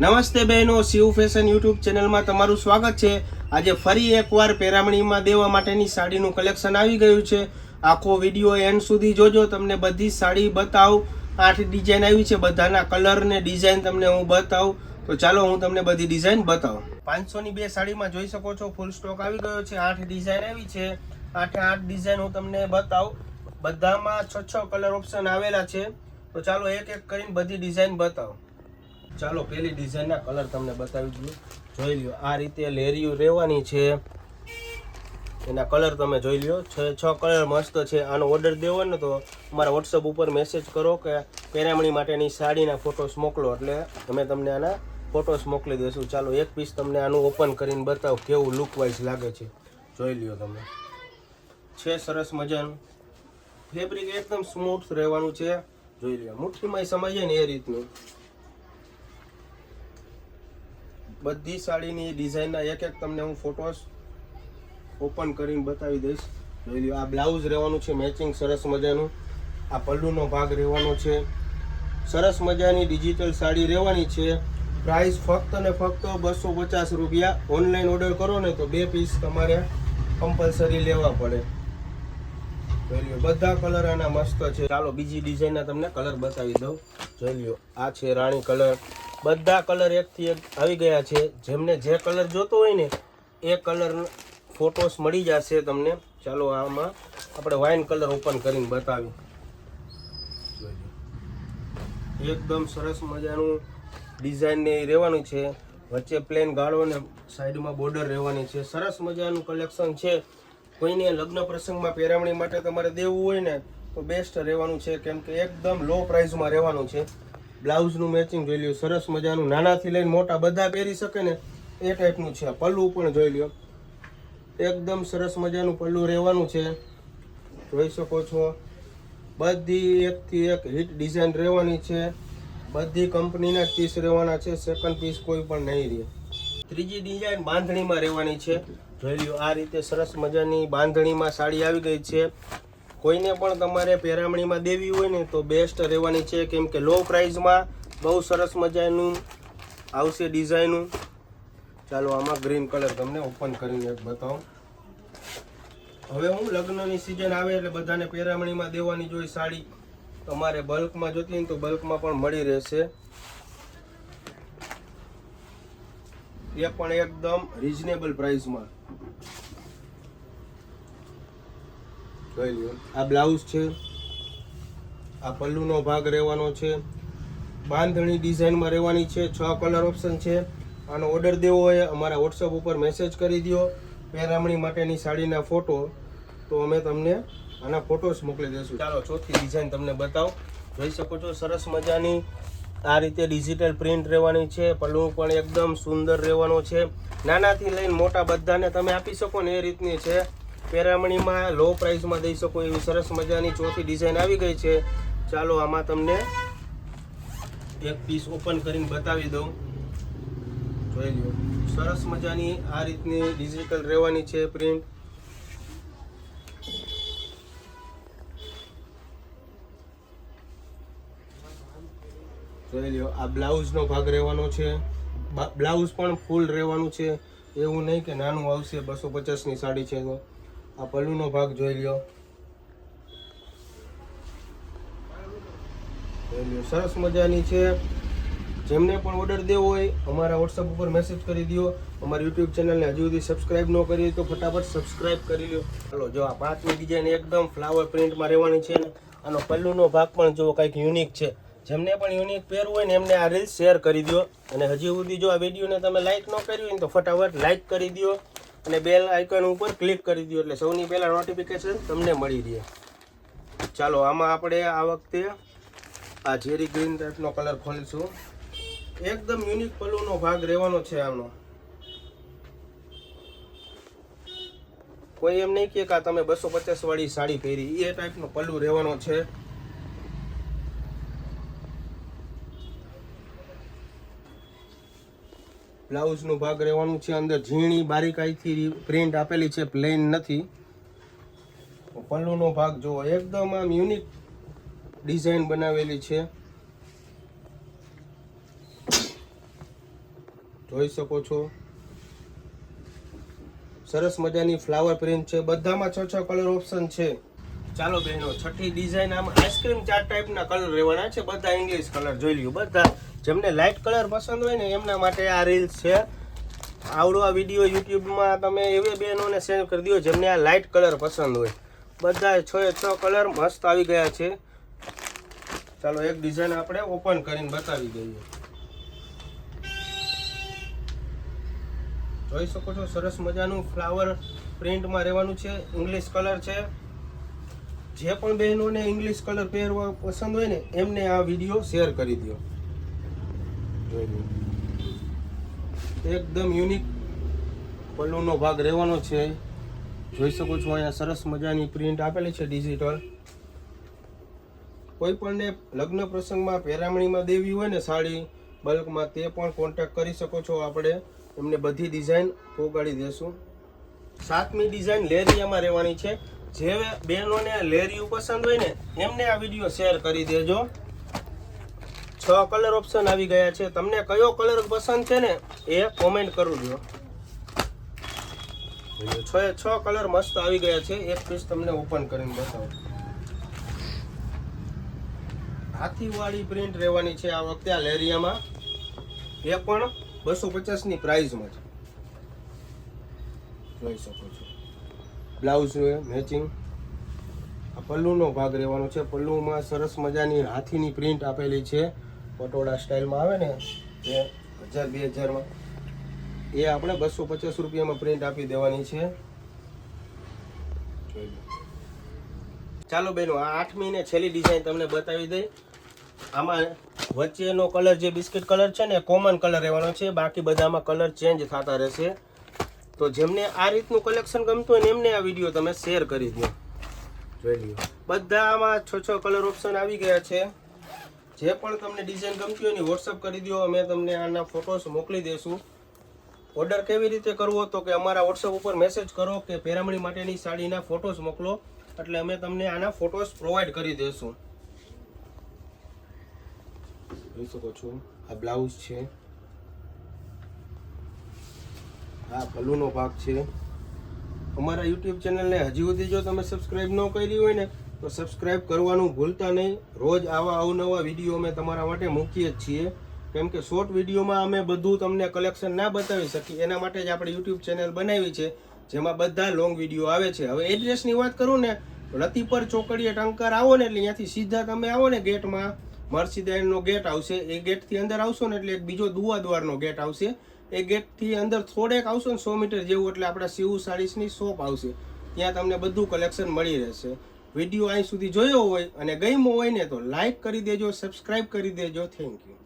નમસ્તે બહેનો, Shiv fashion YouTube ચેનલમાં તમારું સ્વાગત છે. આજે ફરી એકવાર પેરામણીમાં દેવા માટેની સાડીનું કલેક્શન આવી ગયું છે. આખો વીડિયો એન્ડ સુધી જોજો, તમને બધી સાડી બતાવું. આઠ ડિઝાઇન આવી છે, બધાના કલર ને ડિઝાઇન તમને હું બતાવું. તો ચાલો, હું તમને બધી ડિઝાઇન બતાવું. પાંચસોની બે સાડીમાં જોઈ શકો છો ફૂલ સ્ટોક આવી ગયો છે, આઠ ડિઝાઇન આવી છે. આઠે આઠ ડિઝાઇન હું તમને બતાવું. બધામાં છ છ કલર ઓપ્શન આવેલા છે. તો ચાલો એક એક કરીને બધી ડિઝાઇન બતાવો. ચાલો, પેલી ડિઝાઇનના કલર તમને બતાવી દઉં. જોઈ લ્યો, આ રીતે લેરિયું રહેવાની છે. એના કલર તમે જોઈ લ્યો. છ છ કલર મસ્ત છે. આનો ઓર્ડર દેવો ને તો અમારા વોટ્સઅપ ઉપર મેસેજ કરો કે પેરામણી માટેની સાડીના ફોટોસ મોકલો. એટલે અમે તમને આના ફોટોસ મોકલી દઈશું. ચાલો, એક પીસ તમને આનું ઓપન કરીને બતાવો કેવું લુક વાઇઝ લાગે છે. જોઈ લ્યો તમે. છે સરસ મજાનું. ફેબ્રિક એકદમ સ્મૂથ રહેવાનું છે. જોઈ લ્યો મુઠ્ઠીમાં સમજે ને એ રીતનું. બધી સાડીની ડિઝાઇનના એક એક તમને હું ફોટોસ ઓપન કરીને બતાવી દઈશ. જોઈ લો આ બ્લાઉઝ રહેવાનું છે મેચિંગ સરસ મજાનું. આ પલ્લુનો ભાગ રહેવાનો છે. સરસ મજાની ડિજિટલ સાડી રહેવાની છે. પ્રાઇસ ફક્ત ને ફક્ત બસો પચાસ રૂપિયા. ઓનલાઈન ઓર્ડર કરો ને તો બે પીસ તમારે કમ્પલસરી લેવા પડે. બધા કલર આના મસ્ત છે. ચાલો બીજી ડિઝાઇનના તમને કલર બતાવી દઉં. જોઈ લ્યો, આ છે રાણી કલર બધા કલર એકથી એક આવી ગયા છે. જેમને જે કલર જોતો હોય ને, એ કલર ફોટોસ મળી જશે તમને. ચાલો આમાં આપણે વાઇન કલર ઓપન કરીને બતાવી એકદમ સરસ મજાનું ડિઝાઇન ને રહેવાનું છે. વચ્ચે પ્લેન ગાળો ને સાઈડમાં બોર્ડર રહેવાની છે. સરસ મજાનું કલેક્શન છે. કોઈને લગ્ન પ્રસંગમાં પહેરામણી માટે તમારે દેવું હોય ને, તો બેસ્ટ રહેવાનું છે. કેમ કે એકદમ લો પ્રાઇસમાં રહેવાનું છે. બ્લાઉઝનું મેચિંગ જોઈ લ્યો, સરસ મજાનું, નાનાથી લઈને મોટા બધા પહેરી શકે ને, એ ટાઈપનું છે. પલ્લું પણ જોઈ લ્યો. એકદમ સરસ મજાનું પલ્લું રહેવાનું છે. જોઈ શકો છો. બધી એકથી એક હિટ ડિઝાઇન રહેવાની છે. બધી કંપનીના પીસ રહેવાના છે. સેકન્ડ પીસ કોઈ પણ નહીં રહે. ત્રીજી ડિઝાઇન બાંધણીમાં રહેવાની છે. જોઈ લ્યો, આ રીતે સરસ મજાની બાંધણીમાં સાડી આવી ગઈ છે. કોઈને પણ તમારે પેરામણીમાં દેવી હોય ને તો બેસ્ટ રહેવાની છે. કેમ કે લો પ્રાઇઝમાં બહુ સરસ મજાનું આવશે ડિઝાઇનું ચાલો, આમાં ગ્રીન કલર તમને ઓપન કરીને બતાવું. હવે હું લગ્નની સિઝન આવે એટલે બધાને પેરામણીમાં દેવાની જોઈ સાડી. તમારે બલ્કમાં જોતી ને તો બલ્કમાં પણ મળી રહેશે. એ પણ એકદમ રિઝનેબલ પ્રાઇસમાં આ બ્લાઉઝ છે, આ પલ્લુનો ભાગ રહેવાનો છે, બાંધણી ડિઝાઇનમાં રહેવાની છે, છ કલર ઓપ્શન છે. આનો ઓર્ડર દેવો હોય, અમારા વોટ્સઅપ ઉપર મેસેજ કરી દો પહેરામણી માટેની સાડીના ફોટો તો અમે તમને આના ફોટોસ મોકલી દઈશું ચાલો, ચોથી ડિઝાઇન તમને બતાવો. જોઈ શકો છો, સરસ મજાની આ રીતે ડિજિટલ પ્રિન્ટ રહેવાની છે, પલ્લું પણ એકદમ સુંદર રહેવાનો છે. નાનાથી લઈને મોટા બધાને તમે આપી શકો ને એ રીતની છે. પેરામણીમાં લો પ્રાઇસમાં દઈ શકો એવી સરસ મજાની ચોથી ડિઝાઇન આવી ગઈ છે. ચાલો, આમાં તમને એક પીસ ઓપન કરીને બતાવી દઉં. જોઈ લો સરસ મજાની આ રીતની ડિજિટલ રહેવાની છે પ્રિન્ટ જોઈ લ્યો, આ બ્લાઉઝનો ભાગ રહેવાનો છે. બ્લાઉઝ પણ ફૂલ રહેવાનું છે. એવું નહીં કે નાનું આવશે બસો પચાસની સાડી છે તો. આ પલ્લુનો ભાગ જોઈ લ્યો. સરસ મજાની છે. જેમને પણ ઓર્ડર દેવો હોય, અમારા વોટ્સઅપ ઉપર મેસેજ કરી દો અમારી યુટ્યુબ ચેનલને હજુ સુધી સબસ્ક્રાઇબ ન કરી તો ફટાફટ સબસ્ક્રાઇબ કરી લો ચાલો, જો આ પાંચમી ડિઝાઇન એકદમ ફ્લાવર પ્રિન્ટમાં રહેવાની છે ને, આનો પલ્લુનો ભાગ પણ જો કંઈક યુનિક છે. જેમને પણ યુનિક પહેરવું હોય ને, એમને આ રીલ શેર કરી દો અને હજી સુધી જો આ વિડીયોને તમે લાઇક ન કર્યું હોય ને, તો ફટાફટ લાઇક કરી દો અને બેલ આઇકન ઉપર ક્લિક કરી દો એટલે સૌની પહેલાં નોટિફિકેશન તમને મળી રહે. ચાલો, આમાં આપણે આ વખતે આ ઝેરી ગ્રીન ટાઈપનો કલર ખોલીશું. એકદમ યુનિક પલ્લુનો ભાગ રહેવાનો છે આનો. કોઈ એમ નહીં કે આ તમે બસો પચાસ વાળી સાડી પહેરી એ ટાઈપનો પલ્લુ રહેવાનો છે. બ્લાઉઝનો ભાગ રહેવાનું છે અંદર. ઝીણી બારીકાઈથી પ્રિન્ટ આપેલી છે, પ્લેન નથી. પલ્લુનો ભાગ જુઓ, એકદમ આમ યુનિક ડિઝાઇન બનાવેલી છે. જોઈ શકો છો. સરસ મજાની ફ્લાવર પ્રિન્ટ છે. બધામાં છ છ કલર ઓપ્શન છે. ચાલો બહેનો, છઠ્ઠી ડિઝાઇન આમ આઈસ્ક્રીમ ચાર ટાઈપના કલર રહેવાના છે. બધા ઇંગ્લિશ કલર જોઈ લ્યો. બધા જેમને લાઇટ કલર પસંદ હોય ને, એમના માટે આ રીલ્સ છે. આવડો આ વીડિયો યુટ્યુબમાં તમે એવી બહેનોને સેન્ડ કરી દો, જેમને આ લાઇટ કલર પસંદ હોય. બધા છ છ કલર મસ્ત આવી ગયા છે. ચાલો, એક ડિઝાઇન આપણે ઓપન કરીને બતાવી દઈએ. જોઈ શકો છો, સરસ મજાનું ફ્લાવર પ્રિન્ટમાં રહેવાનું છે. ઇંગ્લિશ કલર છે. જે પણ બહેનોને ઇંગ્લિશ કલર પહેરવા પસંદ હોય ને, એમને આ વીડિયો શેર કરી દો. જોઈ એકદમ યુનિક પલ્લુનો ભાગ રહેવાનો છે. જોઈ શકો છો અહીંયા સરસ મજાની પ્રિન્ટ આપેલી છે ડિજિટલ કોઈ પણને લગ્ન પ્રસંગમાં પેરામણીમાં દેવી હોય ને સાડી, બલ્કમાં તે પણ કોન્ટેક્ટ કરી શકો છો આપણે. એમને બધી ડિઝાઇન પોગાડી દેશું. સાતમી ડિઝાઇન લેરિયામાં રહેવાની છે. જે બહેનોને લેરિયું પસંદ હોય ને એમને આ વીડિયો શેર કરી દેજો. છ કલર ઓપ્શન આવી ગયા છે. તમને કયો કલર પસંદ છે ને, એ કોમેન્ટ કરું દો છ છ કલર મસ્ત આવી ગયા છે. એક પીસ તમને ઓપન કરીને બતાવો. હાથીવાળી પ્રિન્ટ રહેવાની છે આ વખતે આ લેરિયામાં એ પણ બસો પચાસની પ્રાઇઝમાં છે. જોઈ શકો છો. બ્લાઉઝ મેચિંગ આ પલ્લુનો ભાગ રહેવાનો છે. પલ્લુમાં સરસ મજાની હાથીની પ્રિન્ટ આપેલી છે. પટોળા સ્ટાઇલમાં આવે ને, એ હજાર બે હજારમાં. એ આપણે બસો પચાસ રૂપિયામાં પ્રિન્ટ આપી દેવાની છે. ચાલો બેનો, આ આઠમી ને છેલ્લી ડિઝાઇન તમને બતાવી દઈ. આમાં વચ્ચેનો કલર જે બિસ્કિટ કલર છે ને કોમન કલર રહેવાનો છે. બાકી બધામાં કલર ચેન્જ થતા રહેશે. તો જેમને આ રીતનું કલેક્શન ગમતું હોય ને, એમને આ વીડિયો તમે શેર કરી દો. જોઈ લ્યો બધામાં છ છ કલર ઓપ્શન આવી ગયા છે. જે પણ તમને ડિઝાઇન ગમતી હોય ને વોટ્સઅપ કરી દો અમે તમને આના ફોટોસ મોકલી દઈશું ઓર્ડર કેવી રીતે કરવો તો કે અમારા વોટ્સઅપ ઉપર મેસેજ કરો કે પેરામણી માટેની સાડીના ફોટોસ મોકલો. એટલે અમે તમને આના ફોટોસ પ્રોવાઈડ કરી દઈશું જોઈ શકો છો, આ બ્લાઉઝ છે. આ પલ્લુનો ભાગ છે. અમારા યુટ્યુબ ચેનલને હજી સુધી જો તમે સબસ્ક્રાઈબ ન કરી હોય ને તો સબસ્ક્રાઈબ કરવાનું ભૂલતા નહીં. રોજ આવા અવનવા વીડિયો અમે તમારા માટે મૂકીએ જ છીએ. કેમ કે શોર્ટ વિડીયોમાં અમે બધું તમને કલેક્શન ના બતાવી શકીએ. એના માટે જ આપણે યુટ્યુબ ચેનલ બનાવી છે, જેમાં બધા લોંગ વીડિયો આવે છે. હવે એડ્રેસની વાત કરું ને રતિપર ચોકડીએ ટંકાર આવો ને, એટલે ત્યાંથી સીધા તમે આવો ને ગેટમાં. મર્સીદાઈનનો ગેટ આવશે. એ ગેટથી અંદર આવશો ને, એટલે એક બીજો દુવા દ્વારનો ગેટ આવશે. એ ગેટથી અંદર થોડેક આવશો ને, સો મીટર જેવું, એટલે આપણા શિવ સાડીસની શોપ આવશે. ત્યાં તમને બધું કલેક્શન મળી રહેશે. વીડિયો અહીં સુધી જોયો હોય અને ગમ્યો હોય ને તો લાઈક કરી દેજો સબસ્ક્રાઈબ કરી દેજો. Thank you